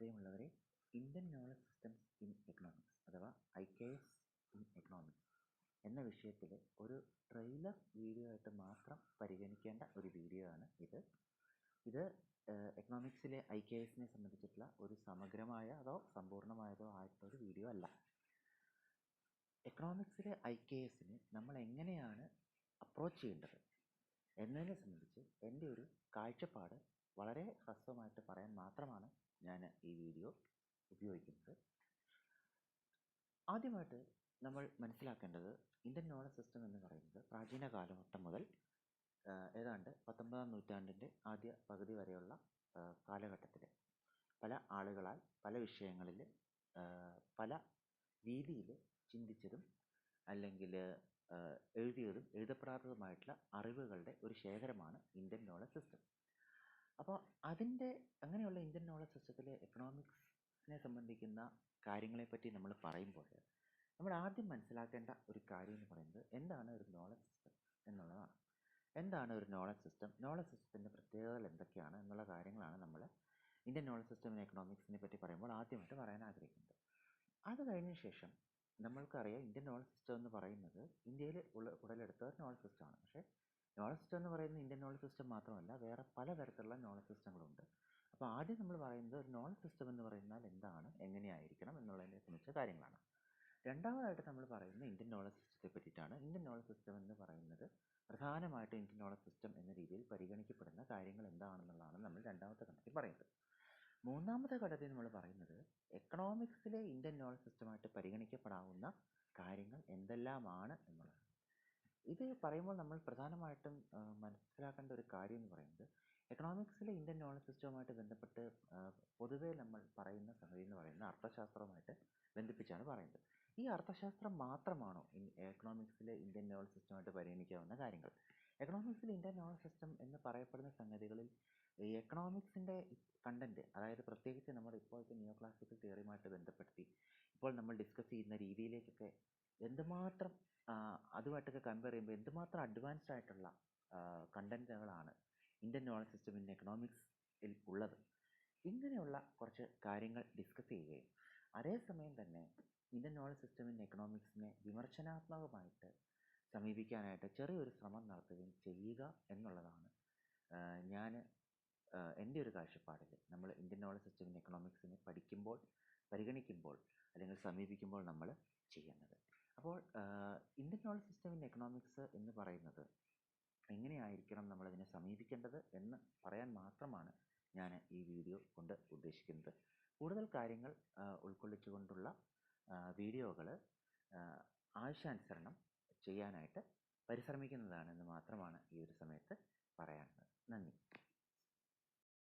പ്രിയമുള്ളവരെ Indian knowledge systems in economics അഥവാ I K S in economics എന്ന വിഷയത്തിൽ ഒരു ട്രെയിലർ വീഡിയോ ആയിട്ട് മാത്രം പരിഗണിക്കേണ്ട ഒരു വീഡിയോ ആണ് ഇത്. ഇത് എക്കണോമിക്സിലെ ഐ കെ എസിനെ സംബന്ധിച്ചിട്ടുള്ള ഒരു സമഗ്രമായ അതോ സമ്പൂർണമായതോ ആയിട്ടൊരു വീഡിയോ അല്ല. എക്കണോമിക്സിലെ ഐ കെ എസിന് നമ്മൾ എങ്ങനെയാണ് അപ്രോച്ച് ചെയ്യേണ്ടത് എന്നതിനെ സംബന്ധിച്ച് എന്റെ ഒരു കാഴ്ചപ്പാട് വളരെ ഹ്രസ്വമായിട്ട് പറയാൻ മാത്രമാണ് ഞാൻ ഈ വീഡിയോ ഉപയോഗിക്കുന്നത്. ആദ്യമായിട്ട് നമ്മൾ മനസ്സിലാക്കേണ്ടത് ഇന്ത്യൻ നോളജ് സിസ്റ്റം എന്ന് പറയുന്നത് പ്രാചീന കാലഘട്ടം മുതൽ ഏതാണ്ട് പത്തൊമ്പതാം നൂറ്റാണ്ടിന്റെ ആദ്യ പകുതി വരെയുള്ള കാലഘട്ടത്തിൽ പല ആളുകളാൽ പല വിഷയങ്ങളിൽ പല രീതിയിൽ ചിന്തിച്ചതും അല്ലെങ്കിൽ എഴുതിയതും എഴുതപ്പെടാത്തതുമായിട്ടുള്ള അറിവുകളുടെ ഒരു ശേഖരമാണ് ഇന്ത്യൻ നോളജ് സിസ്റ്റം. അപ്പോൾ അതിന്റെ അങ്ങനെയുള്ള ഇന്ത്യൻ നോളജ് സിസ്റ്റത്തിലെ എക്കണോമിക്സിനെ സംബന്ധിക്കുന്ന കാര്യങ്ങളെപ്പറ്റി നമ്മൾ പറയുമ്പോൾ നമ്മൾ ആദ്യം മനസ്സിലാക്കേണ്ട ഒരു കാര്യം എന്ന് പറയുന്നത് എന്താണ് ഒരു നോളജ് സിസ്റ്റം എന്നുള്ളതാണ്. എന്താണ് ഒരു നോളജ് സിസ്റ്റം നോളജ് സിസ്റ്റത്തിന്റെ പ്രത്യേകതകൾ എന്തൊക്കെയാണ് എന്നുള്ള കാര്യങ്ങളാണ് നമ്മൾ ഇന്ത്യൻ നോളജ് സിസ്റ്റം ഇൻ എക്കണോമിക്സിനെ പറ്റി പറയുമ്പോൾ ആദ്യമായിട്ട് പറയാൻ ആഗ്രഹിക്കുന്നത്. അത് കഴിഞ്ഞ ശേഷം നമ്മൾക്കറിയാം ഇന്ത്യൻ നോളജ് സിസ്റ്റം എന്ന് പറയുന്നത് ഇന്ത്യയിൽ ഉള്ള ഉടലെടുത്ത ഒരു നോളജ് സിസ്റ്റമാണ് പക്ഷേ നോളജ് സിസ്റ്റം എന്ന് പറയുന്നത് ഇന്ത്യൻ നോളജ് സിസ്റ്റം മാത്രമല്ല വേറെ പല പലതരത്തിലുള്ള നോളജ് സിസ്റ്റങ്ങളുണ്ട് അപ്പോൾ ആദ്യം നമ്മൾ പറയുന്നത് ഒരു നോളജ് സിസ്റ്റം എന്ന് പറയുന്നാൽ എന്താണ് എങ്ങനെയായിരിക്കണം എന്നുള്ളതിനെ സംബന്ധിച്ച കാര്യങ്ങളാണ്. രണ്ടാമതായിട്ട് നമ്മൾ പറയുന്നത് ഇന്ത്യൻ നോളജ് സിസ്റ്റത്തെ പറ്റിയിട്ടാണ്. ഇന്ത്യൻ നോളജ് സിസ്റ്റം എന്ന് പറയുന്നത് പ്രധാനമായിട്ട് ഇന്ത്യൻ നോളജ് സിസ്റ്റം എന്ന രീതിയിൽ പരിഗണിക്കപ്പെടുന്ന കാര്യങ്ങൾ എന്താണെന്നുള്ളതാണ് നമ്മൾ രണ്ടാമത്തെ ഘട്ടത്തിൽ പറയുന്നത്. മൂന്നാമത്തെ ഘട്ടത്തിൽ നമ്മൾ പറയുന്നത് എക്കണോമിക്സിലെ ഇന്ത്യൻ നോളജ് സിസ്റ്റമായിട്ട് പരിഗണിക്കപ്പെടാവുന്ന കാര്യങ്ങൾ എന്തെല്ലാമാണ് എന്നുള്ളതാണ്. ഇത് പറയുമ്പോൾ നമ്മൾ പ്രധാനമായിട്ടും മനസ്സിലാക്കേണ്ട ഒരു കാര്യം എന്ന് പറയുന്നത് എക്കണോമിക്സിലെ ഇന്ത്യൻ നോളജ് സിസ്റ്റവുമായിട്ട് ബന്ധപ്പെട്ട് പൊതുവേ നമ്മൾ പറയുന്ന സംഗതി എന്ന് പറയുന്നത് അർത്ഥശാസ്ത്രവുമായിട്ട് ബന്ധിപ്പിച്ചാണ് പറയുന്നത്. ഈ അർത്ഥശാസ്ത്രം മാത്രമാണോ എക്കണോമിക്സിലെ ഇന്ത്യൻ നോളജ് സിസ്റ്റമായിട്ട് പരിഗണിക്കാവുന്ന കാര്യങ്ങൾ? എക്കണോമിക്സിലെ ഇന്ത്യൻ നോളജ് സിസ്റ്റം എന്ന് പറയപ്പെടുന്ന സംഗതികളിൽ എക്കണോമിക്സിന്റെ കണ്ടന്റ് അതായത് പ്രത്യേകിച്ച് നമ്മുടെ ഇപ്പോഴത്തെ നിയോ ക്ലാസിക്കൽ തിയറിയുമായിട്ട് ബന്ധപ്പെടുത്തി ഇപ്പോൾ നമ്മൾ ഡിസ്കസ് ചെയ്യുന്ന രീതിയിലേക്കൊക്കെ എന്തുമാത്രം അതുമായിട്ടൊക്കെ കമ്പയർ ചെയ്യുമ്പോൾ എന്തുമാത്രം അഡ്വാൻസ്ഡ് ആയിട്ടുള്ള കണ്ടന്റുകളാണ് ഇന്ത്യൻ നോളജ് സിസ്റ്റം ഇൻ എക്കണോമിക്സിൽ ഉള്ളത്. ഇങ്ങനെയുള്ള കുറച്ച് കാര്യങ്ങൾ ഡിസ്കസ് ചെയ്യുകയും അതേസമയം തന്നെ ഇന്ത്യൻ നോളജ് സിസ്റ്റം ഇൻ എക്കണോമിക്സിനെ വിമർശനാത്മകമായിട്ട് സമീപിക്കാനായിട്ട് ചെറിയൊരു ശ്രമം നടത്തുകയും ചെയ്യുക എന്നുള്ളതാണ് ഞാൻ എന്റെ ഒരു കാഴ്ചപ്പാടിൽ. നമ്മൾ ഇന്ത്യൻ നോളജ് സിസ്റ്റം ഇൻ എക്കണോമിക്സിനെ പഠിക്കുമ്പോൾ പരിഗണിക്കുമ്പോൾ അല്ലെങ്കിൽ സമീപിക്കുമ്പോൾ നമ്മൾ ചെയ്യേണ്ടത്. അപ്പോൾ Indian knowledge system in economics എന്ന് പറയുന്നത് എങ്ങനെയായിരിക്കണം നമ്മളതിനെ സമീപിക്കേണ്ടത് എന്ന് പറയാൻ മാത്രമാണ് ഞാൻ ഈ വീഡിയോ കൊണ്ട് ഉദ്ദേശിക്കുന്നത്. കൂടുതൽ കാര്യങ്ങൾ ഉൾക്കൊള്ളിച്ചുകൊണ്ടുള്ള വീഡിയോകൾ ആവശ്യാനുസരണം ചെയ്യാനായിട്ട് പരിശ്രമിക്കുന്നതാണ് എന്ന് മാത്രമാണ് ഈ ഒരു സമയത്ത് പറയാനുള്ളത്. നന്ദി.